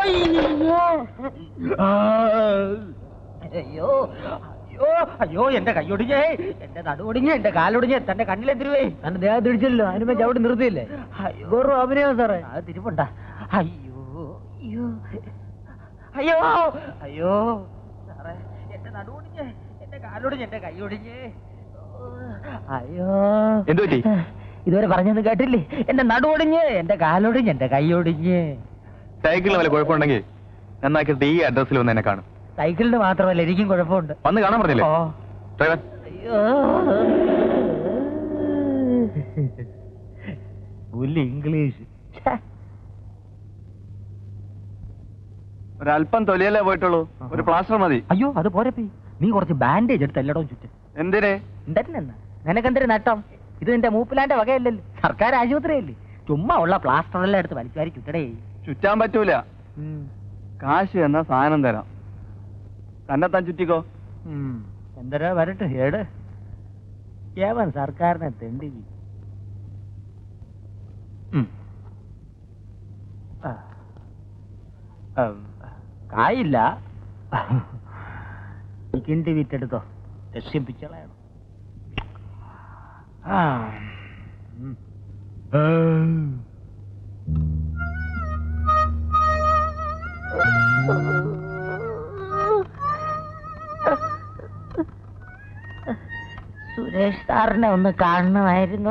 അയ്യോ അയ്യോ അയ്യോ അയ്യോ എന്റെ കൈയൊടിഞ്ഞേ എന്റെ നടുവൊടിഞ്ഞ് എന്റെ കാലൊടിഞ്ഞ് തന്റെ കണ്ണിലെന്തിരുവേ? തന്റെ ദേഹത്ത് ഇടിച്ചല്ലോ അതിനുമ്പോ അവിടെ നിർത്തിയില്ലേ? അയ്യോ. അഭിനയം സാറേ. അത് തിരുപ്പുണ്ട അയ്യോ അയ്യോ അയ്യോ അയ്യോ സാറേ എന്റെ നടുവൊടിഞ്ഞ് എന്റെ കാലൊടിഞ്ഞ് എന്റെ കൈയൊടിഞ്ഞ്. അയ്യോ. എന്ത് പറ്റി? ഇതുവരെ പറഞ്ഞൊന്നും കേട്ടില്ലേ? എന്റെ നടുവൊടിഞ്ഞ് എന്റെ കാലൊടിഞ്ഞ് എന്റെ കൈയൊടിഞ്ഞ്. സൈക്കിളിന് വല്ല കുഴപ്പമുണ്ടെങ്കിൽ നന്നാക്കിയിട്ട് ഈ അഡ്രസ്സിൽ വന്ന് എന്നെ കാണും. സൈക്കിളിന് മാത്രമല്ല എനിക്കും കുഴപ്പമുണ്ട്. വന്ന് കാണാൻ പറഞ്ഞില്ലേ? ഓ. ഡ്രൈവർ. അയ്യോ. പുല്ല് ഇംഗ്ലീഷ്. ഛെ. ഒരല്പം തൊലിയല്ലേ പോയിട്ടുള്ളൂ. ഒരു പ്ലാസ്റ്റർ മതി. അയ്യോ അത് പോരപ്പി നീ കുറച്ച് ബാൻഡേജ് എടുത്ത് എല്ലായിടവും ചുറ്റും. എന്തിനെ? എന്തെന്നാ നിനക്കെന്തൊരു നട്ടം? ഇത് നിന്റെ മൂപ്പിലാന്റെ വകയല്ലല്ലോ. സർക്കാർ ആശുപത്രിയല്ലേ. ചുമ്മാ ഉള്ള പ്ലാസ്റ്റർ എല്ലാം എടുത്ത് വലിച്ചാരി ചുറ്റടേ. ചുറ്റാൻ പറ്റൂല. കാശ് എന്ന സാധനം തരാം. തന്നെത്താൻ ചുറ്റിക്കോ. എന്തരാ വരട്ടെ ഏട്. ഏവൻ സർക്കാരിനെ തെണ്ടി. കായില്ല. വിറ്റെടുത്തോ. രക്ഷിപ്പിച്ചളയണം. ആ. ഉം. സുരേഷ് സാറിനെ ഒന്ന് കാണണമായിരുന്നു.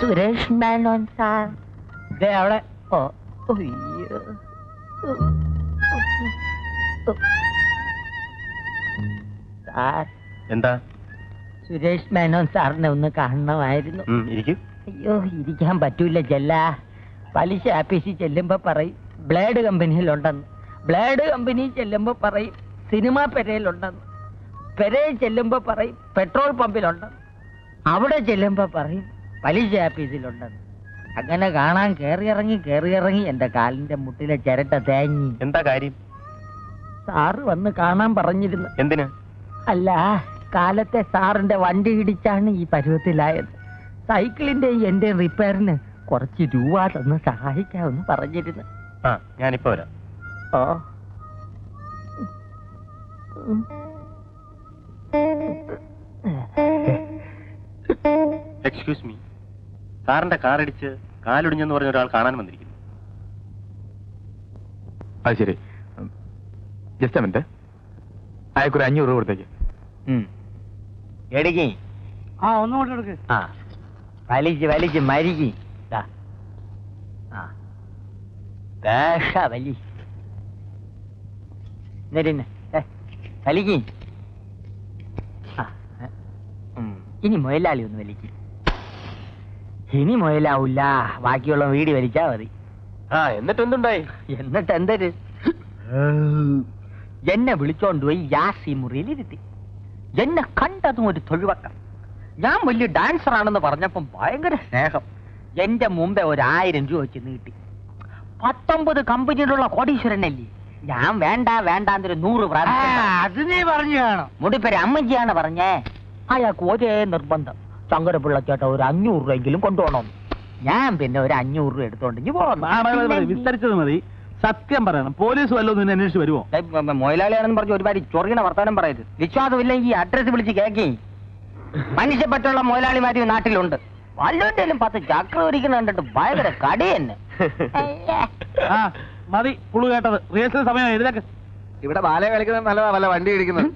സുരേഷ് മേനോൻ സാർ. അവിടെ. ഓ അയ്യോ. സാർ. എന്താ? സുരേഷ് മേനോൻ സാറിനെ ഒന്ന് കാണണമായിരുന്നു. അയ്യോ ഇരിക്കാൻ പറ്റൂല ചെല്ല പലിശ ആപ്പീസിൽ ചെല്ലുമ്പോ പറയും ബ്ലേഡ് കമ്പനിയിലുണ്ടെന്ന്. ബ്ലേഡ് കമ്പനി ചെല്ലുമ്പോ പറയും സിനിമാ പെരയിലുണ്ടെന്ന്. പെരയിൽ ചെല്ലുമ്പോ പറയും പെട്രോൾ പമ്പിലുണ്ടെന്ന്. അവിടെ ചെല്ലുമ്പോ പറയും പലിശ ആപ്പീസിലുണ്ടെന്ന്. അങ്ങനെ കാണാൻ കേറിയിറങ്ങി കേറിയിറങ്ങി എന്റെ കാലിന്റെ മുട്ടിലെ ചിരട്ട തേങ്ങി എന്താ കാര്യം? സാറ് വന്ന് കാണാൻ പറഞ്ഞിരുന്നു. എന്തിന്? അല്ല കാലത്തെ സാറിന്റെ വണ്ടി ഇടിച്ചാണ് ഈ പരുവത്തിലായത്. സൈക്കിളിന്റെ എന്റെ റിപ്പയറിന് കുറച്ച് രൂപ തന്ന് സഹായിക്കാമെന്ന് പറഞ്ഞിരുന്നു. ആ ഞാനിപ്പോ വരാം. ഓ എക്സ്ക്യൂസ് മീ സാറിന്റെ കാർ ഇടിച്ച് കാലൊടിഞ്ഞെന്ന് പറഞ്ഞ ഒരാൾ കാണാൻ വന്നിരിക്കുന്നു. അത് ശരി. ജസ്റ്റ് മിനിറ്റ് അയക്കൊരു അഞ്ഞൂറ് രൂപ കൊടുത്തേക്ക്. എടുക്കി. ആ എടുക്ക്. ആ. വലിച്ച് വലിച്ച് മരിക്കി. വലി. വലിക്ക്. ഇനി മുയലാളി ഒന്ന് വലിക്ക്. ഇനി മുയലാവൂല. ബാക്കിയുള്ള വീട് വലിച്ചാ മതി. ആ എന്നിട്ട് എന്തുണ്ടായി? എന്നിട്ട് എന്തൊരു? എന്നെ വിളിച്ചോണ്ട് പോയി യാസി മുറിയിൽ ഇരുത്തി എന്നെ കണ്ടതും ഒരു തൊഴിവക്കം ഞാൻ വലിയ ഡാൻസർ ആണെന്ന് പറഞ്ഞപ്പം ഭയങ്കര സ്നേഹം. എന്റെ മുമ്പേ ഒരു ആയിരം രൂപ വെച്ച് നീട്ടി. പത്തൊമ്പത് കമ്പനിയിലുള്ള കോടീശ്വരനല്ലേ? ഞാൻ വേണ്ട വേണ്ടാന്നൊരു നൂറ് പ്രാവശ്യം. അത് നീ പറഞ്ഞു കാണും. മുടിപ്പേര് അമ്മച്ചിയാണ് പറഞ്ഞേ. അയാൾക്ക് ഒരേ നിർബന്ധം. ശങ്കരപിള്ള ചേട്ട ഒരു അഞ്ഞൂറ് രൂപയെങ്കിലും കൊണ്ടുപോകണം. ഞാൻ പിന്നെ ഒരു അഞ്ഞൂറ് രൂപ എടുത്തോണ്ടെങ്കിൽ പോകണം. വിസ്തരിച്ചത് മതി. സത്യം പറയണം. പോലീസ് വല്ലതും നിന്നെ അന്വേഷിച്ച് വരുമോ മൊയിലാളിയാണെന്ന് പറഞ്ഞ് ഒരുപാട് ചൊറിയണ വർത്താനം പറയരുത്. വിശ്വാസമില്ലെങ്കിൽ ഈ അഡ്രസ് വിളിച്ച് കേക്കി. മനുഷ്യപ്പറ്റുള്ള മൊയിലാളിമാര് ഈ നാട്ടിലുണ്ട്. വല്ലോട്ടേലും പത്ത് ചക്ര ഒരിക്കുന്ന കണ്ടിട്ട് ഭയങ്കര കടി തന്നെ. ആ മതി പുളു കേട്ടത്. റിഹേഴ്സൽ സമയം എഴുതാക്ക് ഇവിടെ ബാല കളിക്കുന്നത് നല്ലതാ വല്ല വണ്ടി ഇടിക്കുന്നത്.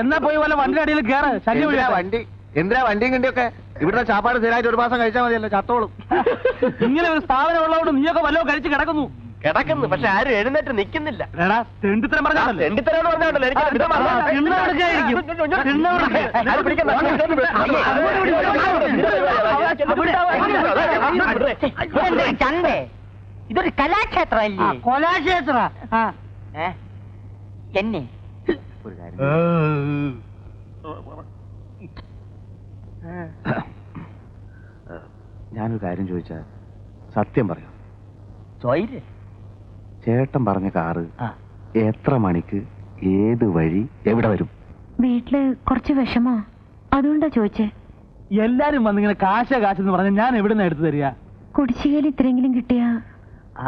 എന്നാ പോയി വല്ല വണ്ടി അടിയിൽ കേറ് ശല്യം എന്തിനാ ഒഴിയട്ടെ. വണ്ടി എന്തിനാ വണ്ടിയും കണ്ടിയൊക്കെ? ഇവിടുത്തെ ചാപ്പാട് സ്ഥിരമായിട്ട് ഒരു മാസം കഴിച്ചാൽ മതിയല്ലോ ചത്തോളും. ഇങ്ങനെ ഒരു സ്ഥാപനം ഉള്ളതുകൊണ്ട് നീയൊക്കെ വല്ലതും കഴിച്ച് കിടക്കുന്നു. കിടക്കുന്നു പക്ഷെ ആരും എഴുന്നേറ്റ് നിൽക്കുന്നില്ല എടാ തെണ്ടിത്തരം പറഞ്ഞാണ്ടല്ലോ എനിക്ക് അബദ്ധം. അത് പിടിക്കണ്ട. ചന്തേ ഇതൊരു കൊലാക്ഷേത്ര ഏ? എന്നെ ഞാനൊരു കാര്യം ചോദിച്ചാ സത്യം പറയാം ചോയിര് ചേട്ടൻ പറഞ്ഞ കാറ് എത്ര മണിക്ക് ഏത് വഴി എവിടെ വരും? വീട്ടിൽ കുറച്ച് വിഷമോ? അതുകൊണ്ടാ ചോദിച്ചേ. എല്ലാരും വന്നിങ്ങനെ കാശ കാശെന്ന് പറഞ്ഞ ഞാൻ എവിടുന്ന് എടുത്തു തരിക? കുടിശ്ശികയിൽ ഇത്രയെങ്കിലും കിട്ടിയാ?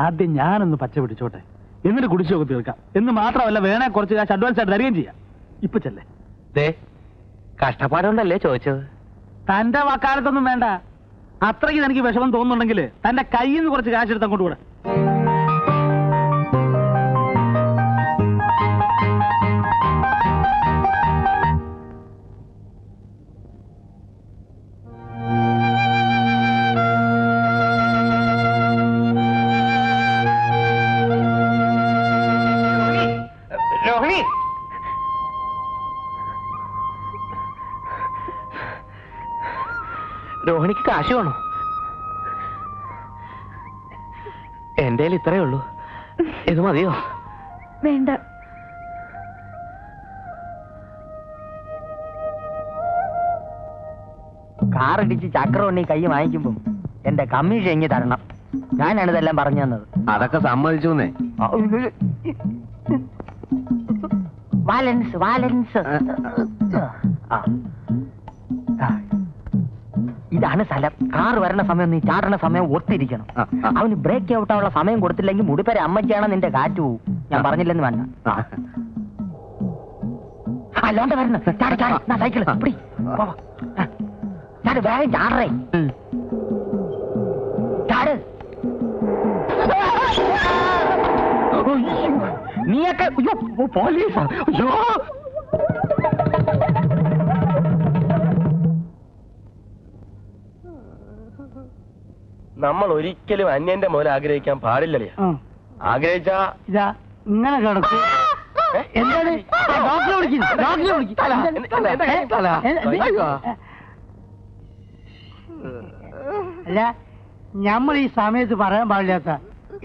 ആദ്യം ഞാനൊന്ന് പച്ച പിടിച്ചോട്ടെ. എന്നിട്ട് കുടിശ്ശൊക്കെ തീർക്കാം. എന്ന് മാത്രമല്ല വേണേ കുറച്ച് കാശ് അഡ്വാൻസ് ആയിട്ട് തരികയും ചെയ്യാം. ഇപ്പൊ ചെല്ലേ. ദേ കഷ്ടപ്പാടുണ്ടല്ലേ ചോദിച്ചത്? തന്റെ വക്കാലത്തൊന്നും വേണ്ട. അത്രയ്ക്ക് എനിക്ക് വിഷമം തോന്നുന്നുണ്ടെങ്കിൽ തന്റെ കയ്യിൽ നിന്ന് കുറച്ച് കാശ് എടുത്ത് അങ്ങോട്ട് കൂടെ വേണോ എന്റെ കയ്യിൽ ഇത്രയേ ഉള്ളൂ. ഇത് മതിയോ? വേണ്ട. കാറടിച്ച് ചക്രവണ്ണി കൈ വാങ്ങിക്കുമ്പോ എന്റെ കമ്മീഷൻ എങ്ങി തരണം. ഞാനാണ് ഇതെല്ലാം പറഞ്ഞു തന്നത്. അതൊക്കെ സമ്മതിച്ചു വാലൻസ് വാലൻസ്. ആ. ഇതാണ് സ്ഥലം. കാർ വരണ സമയം നീ ചാടണ സമയം ഒത്തിരിക്കണം. അവന് ബ്രേക്ക് ഔട്ട് ആവുള്ള സമയം കൊടുത്തില്ലെങ്കിൽ മുടിപ്പരെ അമ്മച്ചാണ് നിന്റെ കാറ്റ് പോവും. ഞാൻ പറഞ്ഞില്ലെന്ന് വേണ്ട. അല്ലാണ്ട് വരണം. ചാട് ചാട്. സൈക്കിൾ പിടി. ചാട് വേഗം ചാടറേ. ചാട്. നീയൊക്കെ അയ്യോ പോലീസാ. അയ്യോ. നമ്മൾ ഒരിക്കലും അന്യന്റെ മുതൽ ആഗ്രഹിക്കാൻ പാടില്ലല്ലേ? ആഗ്രഹിച്ചാ? ഇതാ ഇങ്ങനെ കിടക്കും. എന്താണ്? ഡോക്ടറെ വിളിക്കുന്നു വിളിക്കുന്നു. അല്ല നമ്മൾ ഈ സമയത്ത് പറയാൻ പാടില്ലാത്ത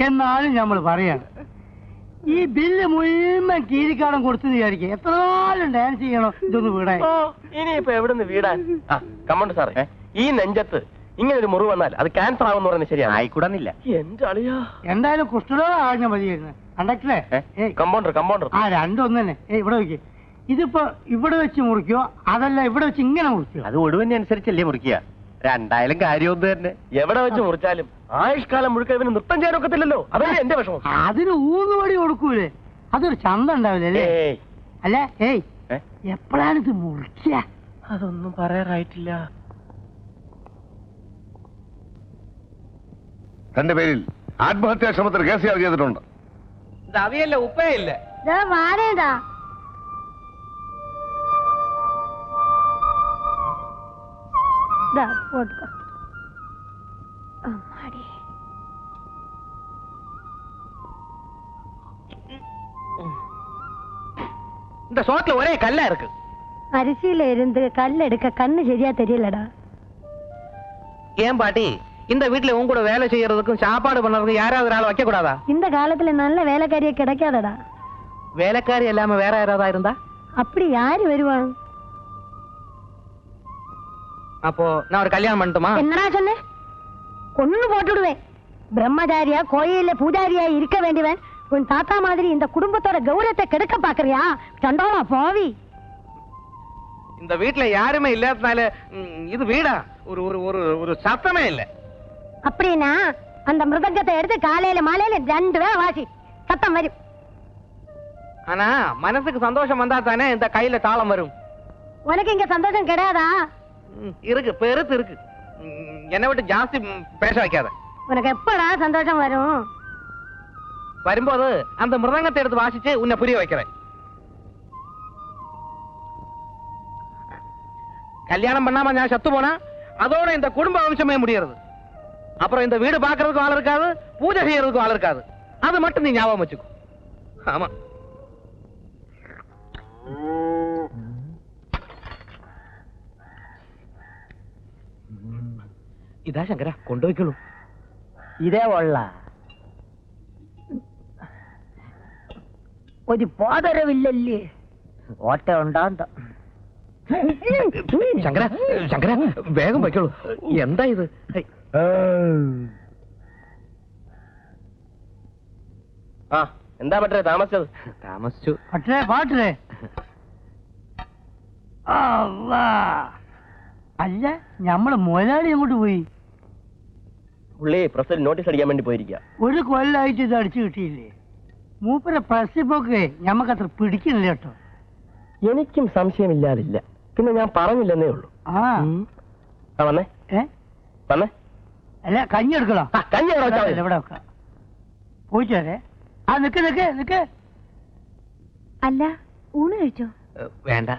എന്നാലും നമ്മൾ പറയാണ്. ഈ ബില്ല് മുഴുവൻ കീരിക്കാടം കൊടുത്തു വിചാരിക്കുക. എത്ര നാളും ഡാൻസ് ചെയ്യണോ ഇതൊന്ന് വീടാൻ. ഇനിയിപ്പോ എവിടുന്ന് വീടാൻ? കമ്മണ്ട് സാറേ ഈ നെഞ്ചത്ത് ഇങ്ങനെ ഒരു മുറിവ് വന്നാൽ അത് ക്യാൻസർ ആവെന്ന് പറയുന്നത് ശരിയാണ്. ആയിക്കൂടുന്നില്ല. എന്റെ അളിയാ. എന്തായാലും കുഷ്ഠരോഗം ആഞ്ഞ മതിയായിരുന്നു. കണ്ടക്ടറെ കമ്പൗണ്ടർ കമ്പൗണ്ടർ ആ രണ്ടും ഒന്ന് തന്നെ ഇവിടെ വെക്ക് ഇതിപ്പോ ഇവിടെ വെച്ച് മുറിക്കോ അതല്ല ഇവിടെ വെച്ച് ഇങ്ങനെ മുറിക്കോ? അത് ഒടുവിനെ അനുസരിച്ചല്ലേ മുറിക്കുക. രണ്ടായാലും കാര്യം ഒന്ന് തന്നെ. എവിടെ വെച്ച് മുറിച്ചാലും ആയുഷ്കാലം മുഴുക്കൻ ഇവന് നൃത്തം ചെയ്യാൻ ഒക്കത്തില്ലല്ലോ. അതല്ലേ എന്റെ വിഷമം. അതിന് ഊന്നുവടി കൊടുക്കൂലേ? അതൊരു ചന്ത ഉണ്ടാവില്ലേ അല്ലേ? ഏയ്. അല്ല? ഏയ്. ഏ? എപ്പോഴാണ് ഇത് മുറിക്കുക അതൊന്നും പറയാറായിട്ടില്ല. തന്റെ പേരിൽ ആത്മഹത്യാ ശ്രമത്തിന് കേസ് ചാർജ് ചെയ്തിട്ടുണ്ട് അവിയല്ല ഉപ്പയില്ല വാടേതാ പോട്ടുക അമ്മാടി இந்த சோத்துல ஒரே கல்லா இருக்கு அரிசியில இருந்து கல் எடுக்க கண்ணு சரியா தெரியலடா ஏன் பாட்டி இந்த வீட்டுல உன் கூட வேலை செய்யறதுக்கும் சாப்பாடு பண்றதுக்கும் யாராவது ஆள் வைக்க கூடாதா இந்த காலத்துல நல்ல வேலைக்காரியே கிடைக்காதடா. வேலைக்காரி இல்லாம வேற யாராவது இருந்தா? அப்படி யாரு வருவான் அப்போ நான் ஒரு கல்யாணம் பண்ணட்டுமா? என்னடா சொன்ன? கொன்னு போட்டுடுவேன். பிரம்மச்சாரியா கோயில்ல பூஜாரியா இருக்க வேண்டியவன் உன் தாத்தா மாதிரி இந்த குடும்பத்தோட கௌரவத்தை கெடுக்க பாக்குறியா? சண்டோலா போவி. இந்த வீட்டுல யாருமே இல்லாதனால இது வீடா? ஒரு ஒரு ஒரு சத்தமே இல்ல. அப்படின்னா அந்த மிருதங்கத்தை எடுத்து காலையில மாலையில ரெண்டு வாசி. சத்தம் வரும். ஆனா மனசுக்கு சந்தோஷம் வந்தா தானே இந்த கையில தாளம் வரும். உனக்கு இங்க சந்தோஷம் கிடையாதா இருக்கு பெருத்து இருக்கு. என்னை விட்டு ஜாஸ்தி பேச வைக்காத. உனக்கு எப்படா சந்தோஷம் வரும்? வரும்போது அந்த மிருதங்கத்தை எடுத்து வாசிச்சு உன்னை புரிய வைக்கிறேன். கல்யாணம் பண்ணாம நான் சத்து போனா அதோட இந்த குடும்ப வம்சமே முடியறது. அப்புறம் இந்த வீடு பாக்குறதுக்கும் ஆள் இருக்காது பூஜை செய்யறதுக்கும் ஆள் இருக்காது அது மட்டும் நீ ஞாபகம் வச்சுக்கோ ஆமா ഇതാ ശങ്കര കൊണ്ടുപോയിക്കോളൂ ഇതേ ഉള്ള ഒരു പോതരവില്ലല്ലേ ഓട്ട ഉണ്ടാന്ത ശങ്കര ശങ്കര വേഗം വയ്ക്കോളൂ എന്താ ഇത് ഹൈ. ആ എന്താ പറ്റേ താമസിച്ചത്? താമസിച്ചു. പട്ടേ പാട്ടേ അല്ല ഞമ്മൾ മുതലാളി അങ്ങോട്ട് പോയി? പുള്ളി പ്രസിൽ നോട്ടീസ് അടിക്കാൻ വേണ്ടി പോയിരിക്കുക ഒരു കൊല്ലായിട്ട് ഇത് അടിച്ചു കിട്ടിയില്ലേ? മൂപ്പരെ പ്രസിപ്പൊക്കെ ഞമ്മക്ക് അത്ര പിടിക്കുന്നില്ല കേട്ടോ. എനിക്കും സംശയമില്ലാതില്ല. പിന്നെ ഞാൻ പറഞ്ഞില്ലെന്നേ ഉള്ളൂ. ആ വന്നേ. ഏ? വന്നേ. അല്ല കഞ്ഞി എടുക്കണോ? കഞ്ഞി. ഇവിടെ വെക്കാം. വരെ. ആ നിക്ക് നിക്ക് നിക്ക്. അല്ല ഊണ് കഴിച്ചോ? വേണ്ട.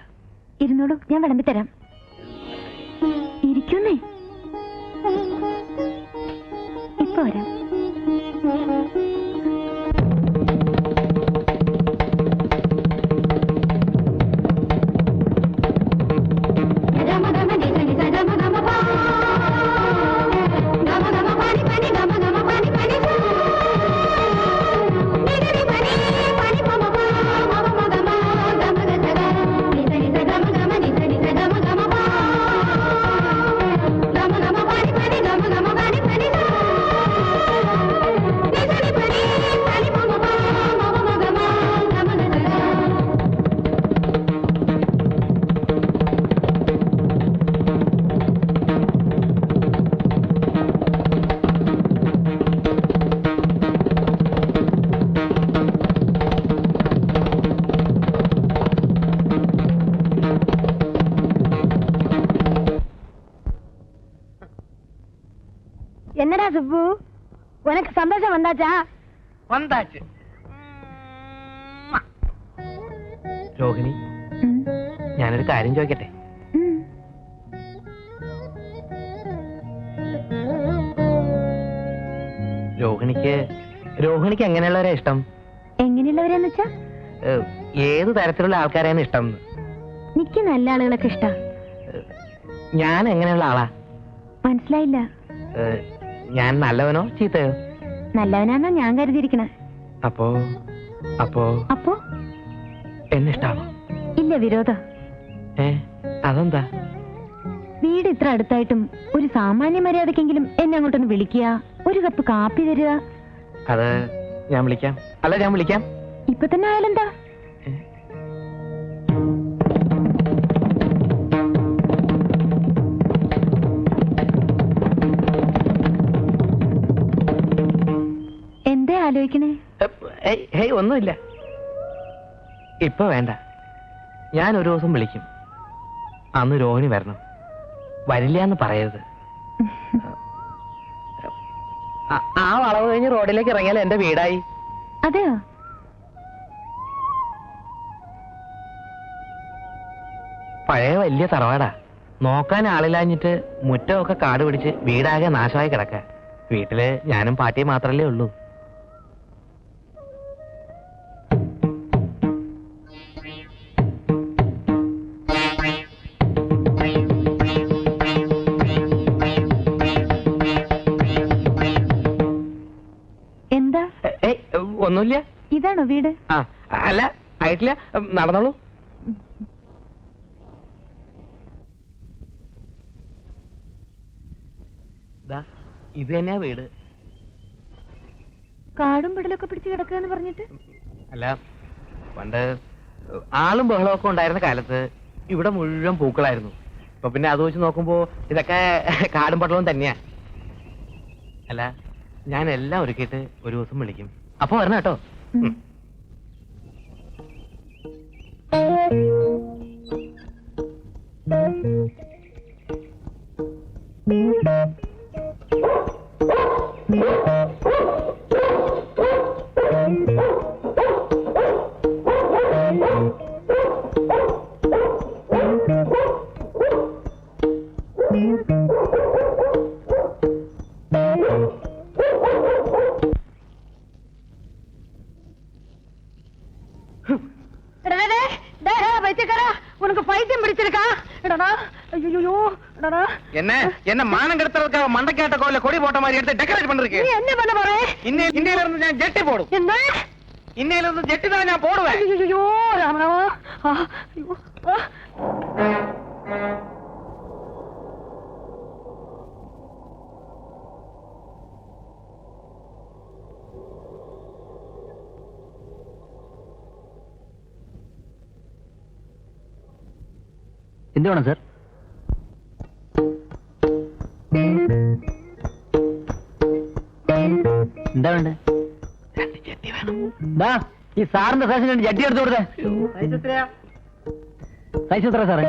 ഇരുന്നോളൂ ഞാൻ വിളമ്പി തരാം. ഇരിക്കുന്നേ. ഇപ്പൊ വരാം. உனக்கு சந்தோஷம் வந்தாச்சா വന്നാച്ച് രോഹിണി ഞാനൊരു കാര്യം ചോദിക്കട്ടെ രോഹിണിക്ക് രോഹിണിക്ക് എങ്ങനെയുള്ളവരാ ഇഷ്ടം എങ്ങനെയുള്ളവരെന്ന് വെച്ചാ ഏഹ്, ഏത് തരത്തിലുള്ള ആൾക്കാരെയാണ് ഇഷ്ടം നിക്ക് നല്ല ആളുകളൊക്കെ ഇഷ്ടാ ഞാൻ എങ്ങനെയുള്ള ആളാ മനസ്സിലായില്ല ഏഹ്, ഞാൻ നല്ലവനോ ചീത്തയോ നല്ലവനാന്നാ ഞാൻ കരുതിയിരിക്കണ. അപ്പോ അപ്പോ? അപ്പോ? എന്നെ ഇഷ്ടാണോ ഇല്ല വിരോധം. ഏ അതെന്താ? വീട് ഇത്ര അടുത്തായിട്ടും ഒരു സാമാന്യ മര്യാദക്കെങ്കിലും എന്നെ അങ്ങോട്ടൊന്ന് വിളിക്കുക ഒരു കപ്പ് കാപ്പി തരിക. അത് ഞാൻ വിളിക്കാം. അല്ല ഞാൻ വിളിക്കാം. ഇപ്പൊ തന്നെ ആയാലെന്താ? ഹേയ് ഒന്നുമില്ല. ഇപ്പൊ വേണ്ട. ഞാൻ ഒരു ദിവസം വിളിക്കും. അന്ന് രോഹിണി വരണം. വരില്ല എന്ന് പറയരുത്. ആ- ആ വളവ് കഴിഞ്ഞ് റോഡിലേക്ക് ഇറങ്ങിയാൽ എന്റെ വീടായി. അതെയോ? പഴയ വലിയ തറവാടാ. നോക്കാൻ ആളില്ലാഞ്ഞിട്ട് മുറ്റമൊക്കെ കാട് പിടിച്ച് വീടാകെ നാശമായി കിടക്ക. വീട്ടിൽ ഞാനും പാട്ടിയും മാത്രല്ലേ ഉള്ളൂ. ഒന്നുമില്ല ഇതാണോ വീട്? ആ അല്ല ആയിട്ടില്ല. നടന്നോളൂ. ഇത് തന്നെയാ വീട്. കാടും പിടലൊക്കെ പിടിച്ച് കിടക്കുകയെന്ന് പറഞ്ഞിട്ട്? അല്ല പണ്ട് ആളും ബഹളമൊക്കെ ഉണ്ടായിരുന്ന കാലത്ത് ഇവിടെ മുഴുവൻ പൂക്കളായിരുന്നു. ഇപ്പൊ പിന്നെ അത് വെച്ച് നോക്കുമ്പോ ഇതൊക്കെ കാടും പട്ടളവും തന്നെയാ. അല്ല ഞാൻ എല്ലാം ഒരുക്കിയിട്ട് ഒരു ദിവസം വിളിക്കും. അപ്പൊ വരണം കേട്ടോ மண்டைக்காட்ட கோயில கொடி போட்ட மாதிரி எடுத்து டெக்கரேட் நீ பண்ணிருக்கேன் என்ன பண்ண போற இன்னை இன்னையில இருந்து நான் ஜெட்டி போடும் என்ன இன்னையில இருந்து ஜெட்டி தான் நான் போடுவேன் ஐயோ ராமராமா ஆ, ஐயோ, ஆ. എന്ത് വേണം സാർ ഈ സാറിന്റെ സൈസിന് ജഡ്ജി എടുത്തു കൊടുത്തേ. സൈസ് എത്ര സാറേ?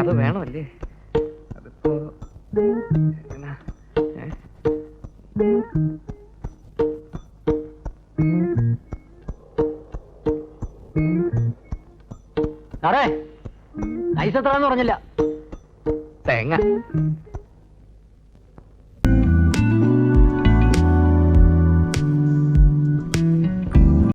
അത് വേണമല്ലേ? അതിപ്പോ? സാറേ സൈസ് എത്രയാന്ന് പറഞ്ഞില്ല. തേങ്ങ.